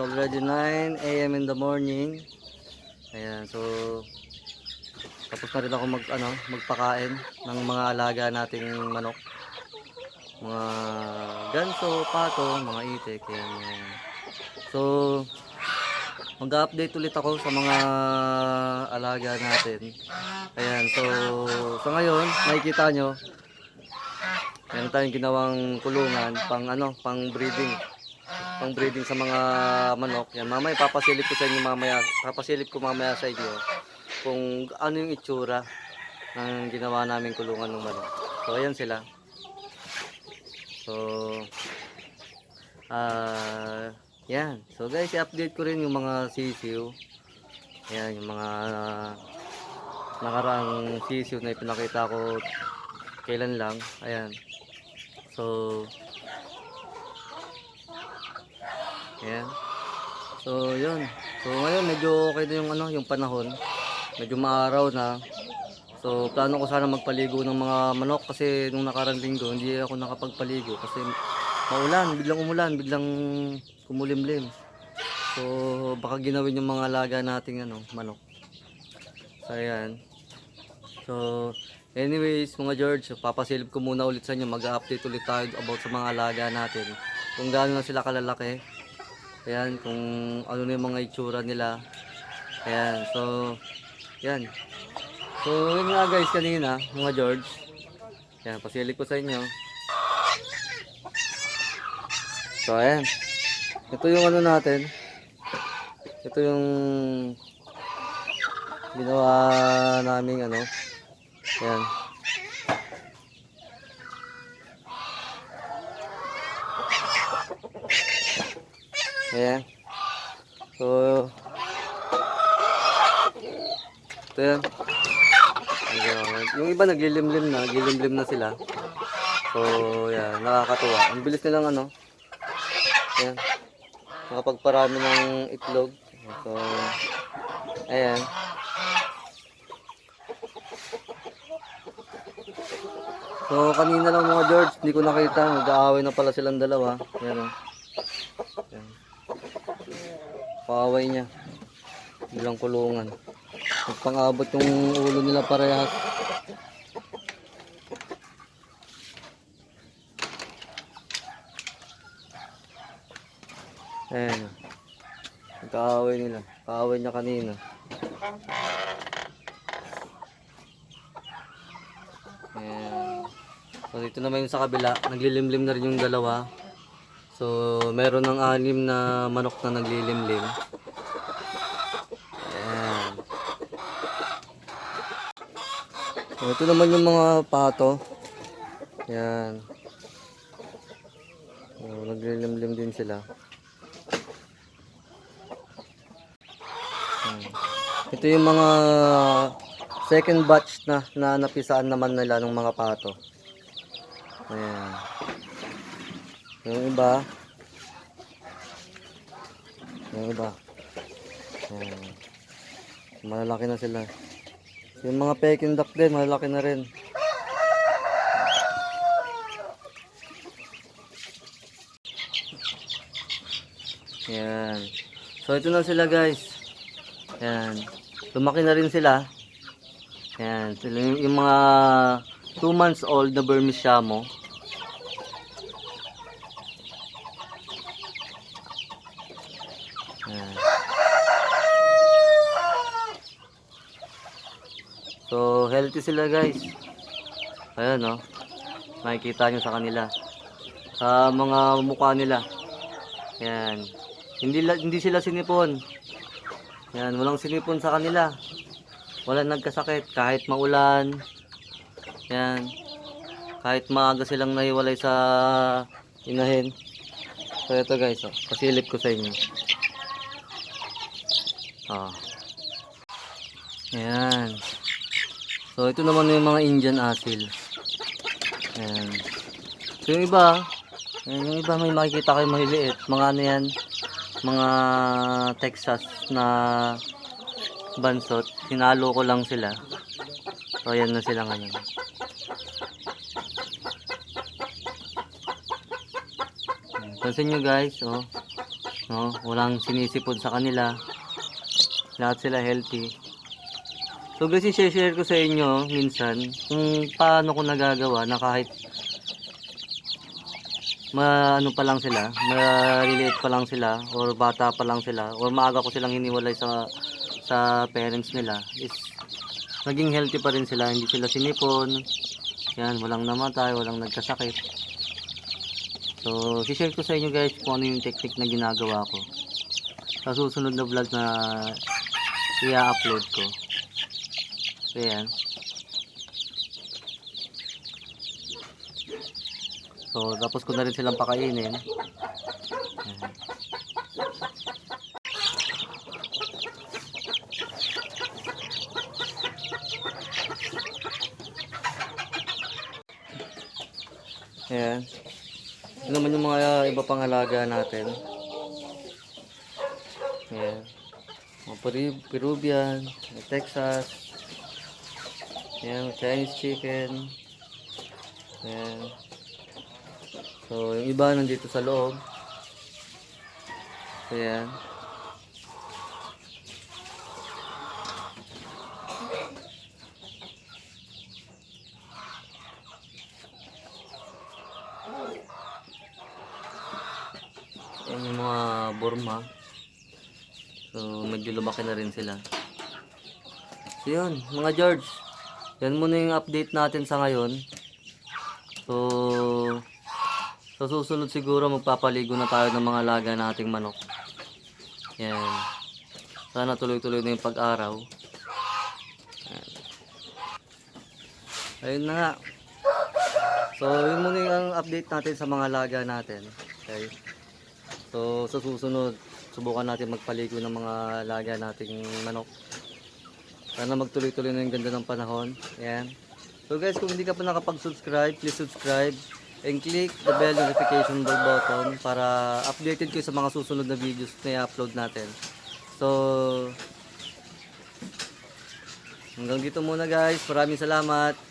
already 9 a.m. in the morning. Ayan, so tapos na rin ako mag ano, magpakain ng mga alaga nating manok. Mga ganso, pato, mga itik. Ayan. So mag-update ulit ako sa mga alaga natin. Ayan, so sa ngayon, makikita nyo, meron tayong ginawang kulungan pang ano, pang breeding. Pang breeding sa mga manok. Yan, mamaya papasilip ko sa inyo mamaya, papasilip ko mamaya sa inyo kung ano yung itsura ng ginawa naming kulungan ng manok. So ayan sila. So ah yan. So guys, i-update ko rin yung mga sisiw. Yan, yung mga nakaraang sisiw na ipinakita ko kailan lang. Ayan. So, ayan. So, yun. So, ngayon medyo okay na yung ano, yung panahon. Medyo maaraw na. So, plano ko sana magpaligo ng mga manok kasi nung nakarang linggo hindi ako nakapagpaligo kasi maulan, biglang umulan, biglang kumulimlim. So, baka ginawin yung mga alaga nating ano, manok. So, ayan. So, anyways, mga George, papasilip ko muna ulit sa inyo. Mag-update ulit tayo about sa mga alaga natin. Kung gaano na sila kalalaki. Ayan, kung ano na yung mga itsura nila. Ayan, so, yan. So, yun nga guys kanina, mga George. Ayan, pasilip ko sa inyo. So, ayan. Ito yung ano natin. Ito yung ginawa naming ano. Ayan. Ayan. So, ito yan. Ayan. Yung iba naglilimlim na, gilimlim na sila. So, yan, nakakatuwa. Ang bilis nilang ano. Ayan. Nakapagparami ng itlog. So, ayan. So, kanina lang mga George, hindi ko nakita. Nag-aaway na pala silang dalawa. Ayan o. Ayan. Paaway niya. Bilang kulungan. Nagpang-abot yung ulo nila parehas. Ayan. Nagkaaway nila. Kaaway niya kanina. Ayan. So dito naman yung sa kabila, naglilimlim na rin yung dalawa. So meron ng anim na manok na naglilimlim. Ayan. Ito naman yung mga pato. Ayan. So, naglilimlim din sila. Ayan. Ito yung mga second batch na na napisaan naman nila ng mga pato. Ayan. Yung iba. Yung iba. Ayan. Malalaki na sila. Yung mga peking duck din, malalaki na rin. Ayan. So ito na sila guys. Ayan. Lumaki na rin sila. Ayan. Yung, yung mga 2 months old na Burmese Shamo. So, healthy sila guys. Ayan, no. Makikita nyo sa kanila. Sa mga mukha nila. Ayan. Hindi, hindi sila sinipon. Ayan, walang sinipon sa kanila. Walang nagkasakit kahit maulan. Ayan. Kahit maaga silang nahiwalay sa inahin. So, ito guys, oh. Pasilip ko sa inyo. Oh. Ayan. So, ito naman yung mga Indian asil. Ayan. So, yung iba, ayan, yung iba may makikita kayo mahiliit. Mga ano yan, mga Texas na bansot. Sinalo ko lang sila. So, ayan na sila ngayon. Ayan. Pansin nyo guys, oh. No? Walang sinisipon sa kanila. Lahat sila healthy. So guys, i-share ko sa inyo minsan kung paano ko nagagawa na kahit ma ano pa lang sila, maliliit pa lang sila or bata pa lang sila or maaga ko silang hiniwalay sa sa parents nila is naging healthy pa rin sila, hindi sila sinipon. Yan, walang namatay, walang nagkasakit. So, share ko sa inyo guys kung ano yung technique na ginagawa ko. Sa susunod na vlog na i-upload ko. So, yan. So, tapos ko na rin silang pakainin. Yan. Ayan. Ito naman yung mga iba pang alaga natin. Ayan. Mga Peruvian, Texas. Ayan, Chinese chicken. Ayan. So, yung iba nandito sa loob. Ayan. Ayan yung mga Burma. So, medyo lumaki na rin sila. So, yun, mga George. Yan muna yung update natin sa ngayon. So, sa susunod siguro magpapaligo na tayo ng mga laga nating manok. Yan. Sana tuloy-tuloy na yung pag-araw. Ayun na nga. So, yun muna yung update natin sa mga laga natin. Okay. So, sa susunod, subukan natin magpaligo ng mga laga nating manok. Sana magtuloy-tuloy na yung ganda ng panahon. Ayan. So guys, kung hindi ka pa nakapag-subscribe, please subscribe and click the bell notification bell button para updated kayo sa mga susunod na videos na i-upload natin. So, hanggang dito muna guys. Maraming salamat.